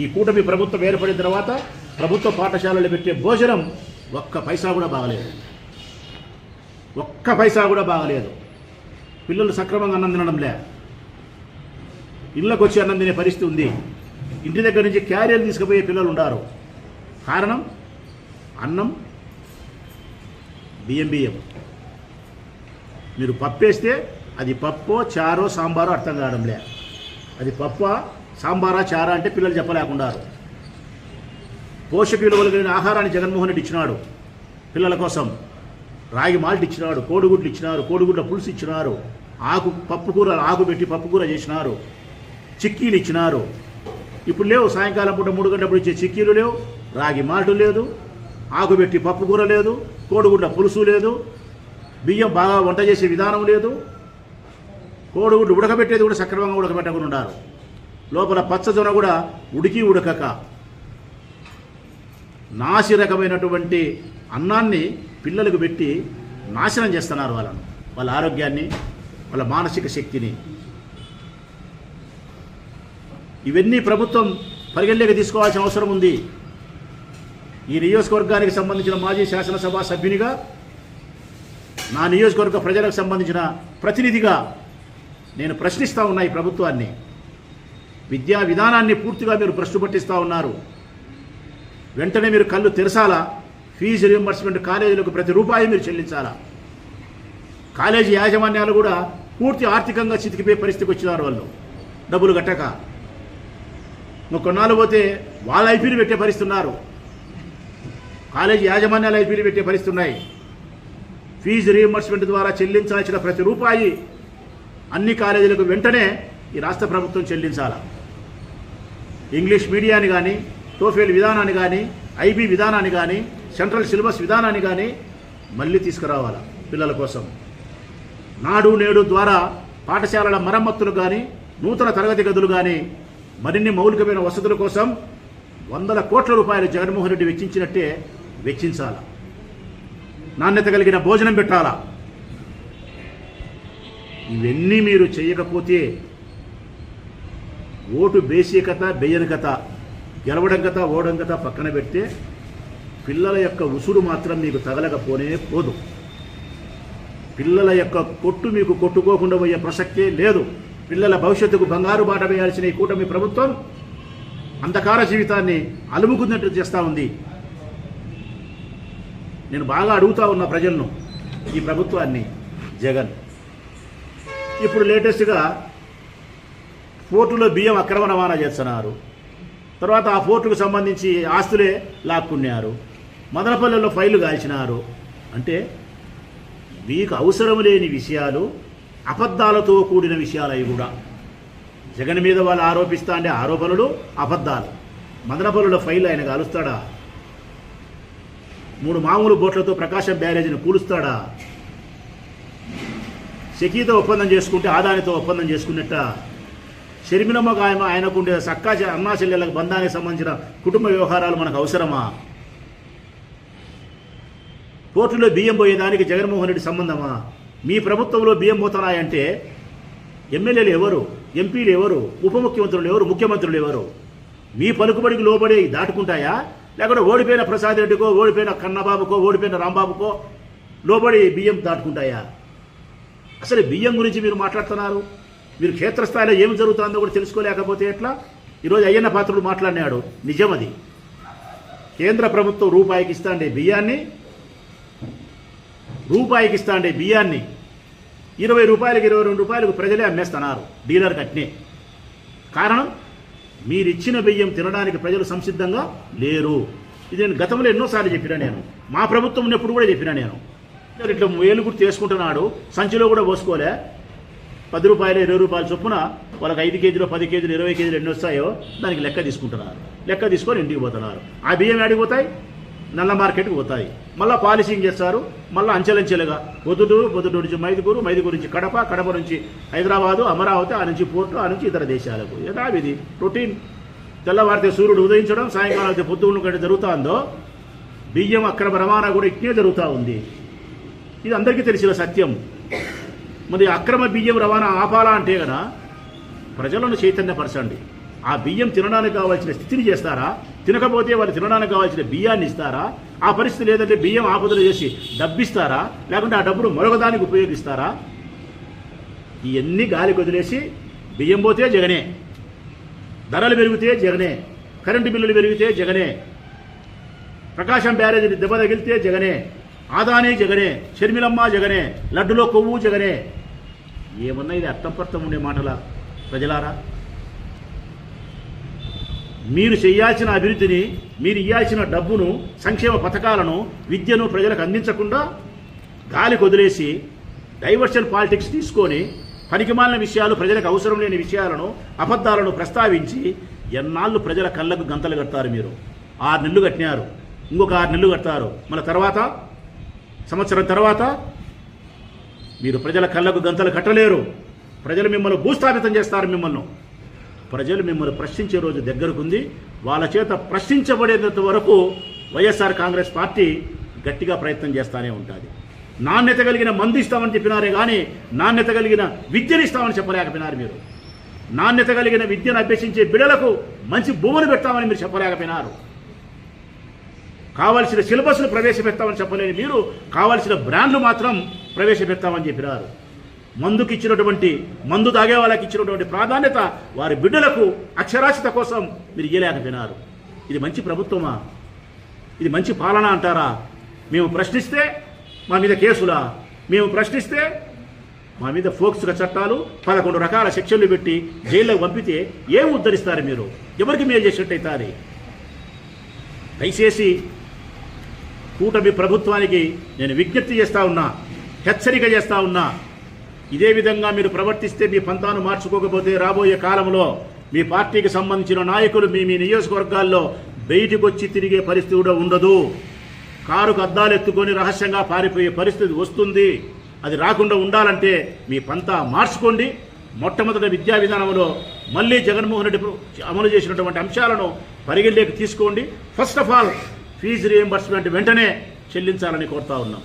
ఈ కూటమి ప్రభుత్వం ఏర్పడిన తర్వాత ప్రభుత్వ పాఠశాలలు పెట్టే భోజనం ఒక్క పైసా కూడా బాగలేదు. ఒక్క పైసా కూడా బాగలేదు. పిల్లలు సక్రమంగా అన్నం తినడం లే. ఇళ్ళకు వచ్చి అన్నం తినే పరిస్థితి ఉంది. ఇంటి దగ్గర నుంచి క్యారియర్ తీసుకుపోయే పిల్లలు ఉన్నారు కారణం అన్నం బియ్యం బియ్యం మీరు పప్పేస్తే అది పప్పో చారో సాంబారో అర్థం కావడంలే. అది పప్ప సాంబారా చారా అంటే పిల్లలు చెప్పలేకున్నారు పోషక విలువలు కలిగిన ఆహారాన్ని జగన్మోహన్ రెడ్డి ఇచ్చినాడు. పిల్లల కోసం రాగి మాల్ట్ ఇచ్చినాడు కోడిగుడ్లు ఇచ్చినారు కోడిగుడ్ల పులుసు ఇచ్చినారు ఆకు పప్పు కూర ఆకు పెట్టి పప్పు కూర చేసినారు చిక్కీలు ఇచ్చినారు. ఇప్పుడు లేవు సాయంకాలం పూట మూడు గంటప్పుడు ఇచ్చే చిక్కీలు లేవు రాగి మాల్టు లేదు ఆకు పెట్టి పప్పు కూర లేదు కోడిగుడ్ల పులుసు లేదు బియ్యం బాగా వంట చేసే విధానం లేదు. కోడిగుడ్లు ఉడకబెట్టేది కూడా సక్రమంగా ఉడకబెట్టకుండా ఉండాలి. లోపల పచ్చజొన కూడా ఉడికి ఉడకక. నాసి రకమైనటువంటి అన్నాన్ని పిల్లలకు పెట్టి నాశనం చేస్తున్నారు వాళ్ళను వాళ్ళ ఆరోగ్యాన్ని వాళ్ళ మానసిక శక్తిని. ఇవన్నీ ప్రభుత్వం పరిగణలోకి తీసుకోవాల్సిన అవసరం ఉంది. ఈ నియోజకవర్గానికి సంబంధించిన మాజీ శాసనసభ సభ్యునిగా నా నియోజకవర్గ ప్రజలకు సంబంధించిన ప్రతినిధిగా నేను ప్రశ్నిస్తూ ఉన్నా ఈ ప్రభుత్వాన్ని. విద్యా విధానాన్ని పూర్తిగా మీరు భ్రష్టు పట్టిస్తూ ఉన్నారు. వెంటనే మీరు కళ్ళు తెరసాలా? ఫీజు రియంబర్స్మెంట్ కాలేజీలకు ప్రతి రూపాయి మీరు చెల్లించాలా? కాలేజీ యాజమాన్యాలు కూడా పూర్తి ఆర్థికంగా చితికిపోయే పరిస్థితికి వచ్చినారు వాళ్ళు. డబ్బులు కట్టక. నువ్వు కొన్నాళ్ళు పోతే వాళ్ళ ఐపీని పెట్టే పరిస్థితున్నారు కాలేజీ యాజమాన్యాలు ఐపీలు పెట్టే పరిస్థితి ఉన్నాయి. ఫీజు రీఎంబర్స్మెంట్ ద్వారా చెల్లించాల్సిన ప్రతి రూపాయి అన్ని కాలేజీలకు వెంటనే ఈ రాష్ట్ర ప్రభుత్వం చెల్లించాలా? ఇంగ్లీష్ మీడియాని కానీ టోఫెల్ విధానాన్ని కానీ ఐబీ విధానాన్ని కానీ సెంట్రల్ సిలబస్ విధానాన్ని కానీ మళ్ళీ తీసుకురావాల పిల్లల కోసం? నాడు నేడు ద్వారా పాఠశాలల మరమ్మతులు కానీ నూతన తరగతి గదులు కానీ మరిన్ని మౌలికమైన వసతుల కోసం వందల కోట్ల రూపాయలు జగన్మోహన్ రెడ్డి వెచ్చించినట్టే వెచ్చించాల? నాణ్యత కలిగిన భోజనం పెట్టాలా? ఇవన్నీ మీరు చేయకపోతే ఓటు బేసికత బెయ్యని కథ గెలవడం కథ ఓడం కథ పక్కన పెడితే పిల్లల యొక్క ఉసురు మాత్రం మీకు తగలకపోనే పోదు. పిల్లల యొక్క కొట్టు మీకు కొట్టుకోకుండా పోయే ప్రసక్తే లేదు. పిల్లల భవిష్యత్తుకు బంగారు బాట వేయాల్సిన ఈ కూటమి ప్రభుత్వం అంధకార జీవితాన్ని అలుముకున్నట్టు చేస్తూ ఉంది. నేను బాగా అడుగుతా ఉన్న ప్రజలను ఈ ప్రభుత్వాన్ని జగన్. ఇప్పుడు లేటెస్ట్గా పోర్టులో బియ్యం అక్రమ రవాణా చేస్తున్నారు. తర్వాత ఆ పోర్టుకు సంబంధించి ఆస్తులే లాక్కున్నారు. మదనపల్లెలో ఫైలు కాల్చినారు. అంటే మీకు అవసరం లేని విషయాలు అబద్ధాలతో కూడిన విషయాలు అవి కూడా. జగన్ మీద వాళ్ళు ఆరోపిస్తా అంటే ఆరోపణలు అబద్ధాలు. మదనపల్లెలో ఫైల్ ఆయన కాలుస్తాడా? మూడు మామూలు బోట్లతో ప్రకాశం బ్యారేజీని కూలుస్తాడా? షకీతో ఒప్పందం చేసుకుంటే ఆదానితో ఒప్పందం చేసుకున్నట్ట. షర్మిలమ్మకు ఆయన ఆయనకుండే సక్కా అన్నా చెల్లెళ్ళకి బంధానికి సంబంధించిన కుటుంబ వ్యవహారాలు మనకు అవసరమా? కోర్టులో బియ్యం పోయేదానికి జగన్మోహన్ రెడ్డి సంబంధమా? మీ ప్రభుత్వంలో బియ్యం పోతున్నాయంటే ఎమ్మెల్యేలు ఎవరు? ఎంపీలు ఎవరు? ఉప ముఖ్యమంత్రులు ఎవరు? ముఖ్యమంత్రులు ఎవరు? మీ పలుకుబడికి లోబడి దాటుకుంటాయా? లేకుంటే ఓడిపోయిన ప్రసాద్ రెడ్డికో ఓడిపోయిన కన్నబాబుకో ఓడిపోయిన రాంబాబుకో లోబడి బియ్యం దాటుకుంటాయా? అసలు బియ్యం గురించి మీరు మాట్లాడుతున్నారు? మీరు క్షేత్రస్థాయిలో ఏమి జరుగుతుందో కూడా తెలుసుకోలేకపోతే ఎట్లా? ఈరోజు అయ్యన్న పాత్రుడు మాట్లాడినాడు. నిజమది. కేంద్ర ప్రభుత్వం రూపాయికి ఇస్తాండే బియ్యాన్ని రూపాయికి ఇస్తాండే బియ్యాన్ని ఇరవై రూపాయలకి ఇరవై రెండు రూపాయలకు ప్రజలే అమ్మేస్తున్నారు. డీలర్ కట్నే కారణం? మీరిచ్చిన బియ్యం తినడానికి ప్రజలు సంసిద్ధంగా లేరు. ఇది నేను గతంలో ఎన్నోసార్లు చెప్పినా నేను. మా ప్రభుత్వం ఉన్నప్పుడు కూడా చెప్పినా నేను. ఇట్లా వేలు గుర్తు చేసుకుంటున్నాడు సంచిలో కూడా పోసుకోలే. పది రూపాయలు ఇరవై రూపాయల చొప్పున వాళ్ళకి ఐదు కేజీలు పది కేజీలు ఇరవై కేజీలు ఎన్ని వస్తాయో దానికి లెక్క తీసుకుంటున్నారు. లెక్క తీసుకొని ఇంటికి పోతున్నారు. ఆ బియ్యం ఆడిపోతాయి నల్ల మార్కెట్కి పోతాయి. మళ్ళీ పాలిసింగ్ చేస్తారు. మళ్ళీ అంచెలంచెలుగా పొద్దుటూరు పొద్దుటూరు నుంచి మైదుకూరు మైదుకూరు నుంచి కడప కడప నుంచి హైదరాబాదు అమరావతి ఆ నుంచి పోర్టు ఆ నుంచి ఇతర దేశాలకు. యథావిధి రొటీన్. తెల్లవారితే సూర్యుడు ఉదయించడం సాయంకాలం అయితే పొద్దున్న కంటే జరుగుతుందో బియ్యం అక్రమ రవాణా కూడా ఇట్నే జరుగుతూ ఉంది. ఇది అందరికీ తెలిసిన సత్యం. మరి అక్రమ బియ్యం రవాణా ఆపాలా అంటే కదా ప్రజలను చైతన్యపరచండి. ఆ బియ్యం తినడానికి కావాల్సిన స్థితిని చేస్తారా? తినకపోతే వాళ్ళు తినడానికి కావాల్సిన బియ్యాన్ని ఇస్తారా? ఆ పరిస్థితి లేదంటే బియ్యం ఆపదలు చేసి డబ్బిస్తారా? లేకుంటే ఆ డబ్బును మరొకదానికి ఉపయోగిస్తారా? ఇవన్నీ గాలికి వదిలేసి బియ్యం పోతే జగనే ధరలు పెరిగితే జగనే కరెంటు బిల్లులు పెరిగితే జగనే ప్రకాశం బ్యారేజీని దెబ్బ తగిలితే జగనే ఆదాని జగనే షర్మిలమ్మ జగనే లడ్డులో కొవ్వు జగనే. ఏమన్నా ఇది అర్థం పర్థం ఉండే మాటల ప్రజలారా? మీరు చేయాల్సిన అభివృద్ధిని మీరు ఇవ్వాల్సిన డబ్బును సంక్షేమ పథకాలను విద్యను ప్రజలకు అందించకుండా గాలికి వదిలేసి డైవర్షన్ పాలిటిక్స్ తీసుకొని పనికిమాలిన విషయాలు ప్రజలకు అవసరం లేని విషయాలను అబద్ధాలను ప్రస్తావించి ఎన్నాళ్ళు ప్రజల కళ్ళకు గంతలు కడతారు మీరు. ఆరు నెలలు కట్టినారు. ఇంకొక ఆరు నెలలు కడతారు. మళ్ళీ తర్వాత సంవత్సరం తర్వాత మీరు ప్రజల కళ్ళకు గంతలు కట్టలేరు. ప్రజలు మిమ్మల్ని భూస్థాపితం చేస్తారు మిమ్మల్ని. ప్రజలు మిమ్మల్ని ప్రశ్నించే రోజు దగ్గరకుంది. వాళ్ళ చేత ప్రశ్నించబడేంత వరకు వైఎస్ఆర్ కాంగ్రెస్ పార్టీ గట్టిగా ప్రయత్నం చేస్తూనే ఉంటుంది. నాణ్యత కలిగిన మందు ఇస్తామని చెప్పినారే కానీ నాణ్యత కలిగిన విద్యను ఇస్తామని చెప్పలేకపోయినారు మీరు. నాణ్యత కలిగిన విద్యను అభ్యసించే బిడలకు మంచి భూములు పెడతామని మీరు చెప్పలేకపోయినారు. కావాల్సిన సిలబస్ను ప్రవేశపెడతామని చెప్పలేని మీరు కావాల్సిన బ్రాండ్లు మాత్రం ప్రవేశపెడతామని చెప్పినారు. మందుకి ఇచ్చినటువంటి మందు తాగే వాళ్ళకి ఇచ్చినటువంటి ప్రాధాన్యత వారి బిడ్డలకు అక్షరాస్యత కోసం మీరు ఇయ్యలేకపోయినారు. ఇది మంచి ప్రభుత్వమా? ఇది మంచి పాలన అంటారా? మేము ప్రశ్నిస్తే మా మీద కేసులా? మేము ప్రశ్నిస్తే మా మీద ఫోక్స్గా చట్టాలు పదకొండు రకాల శిక్షలు పెట్టి జైల్లో పంపితే ఏం ఉద్ధరిస్తారు మీరు? ఎవరికి మేలు చేసినట్టయితే దయచేసి కూటమి ప్రభుత్వానికి నేను విజ్ఞప్తి చేస్తా ఉన్నా హెచ్చరిక చేస్తా ఉన్నా ఇదే విధంగా మీరు ప్రవర్తిస్తే మీ పంతాను మార్చుకోకపోతే రాబోయే కాలంలో మీ పార్టీకి సంబంధించిన నాయకులు మీ మీ నియోజకవర్గాల్లో బయటికి వచ్చి తిరిగే పరిస్థితి కూడా ఉండదు. కారుకు అద్దాలు ఎత్తుకొని రహస్యంగా పారిపోయే పరిస్థితి వస్తుంది. అది రాకుండా ఉండాలంటే మీ పంతా మార్చుకోండి. మొట్టమొదటి విద్యా విధానంలో మళ్ళీ జగన్మోహన్ రెడ్డి అమలు చేసినటువంటి అంశాలను పరిగణలోకి తీసుకోండి. First of all fee reimbursement వెంటనే చెల్లించాలని కోరుతా ఉన్నాం.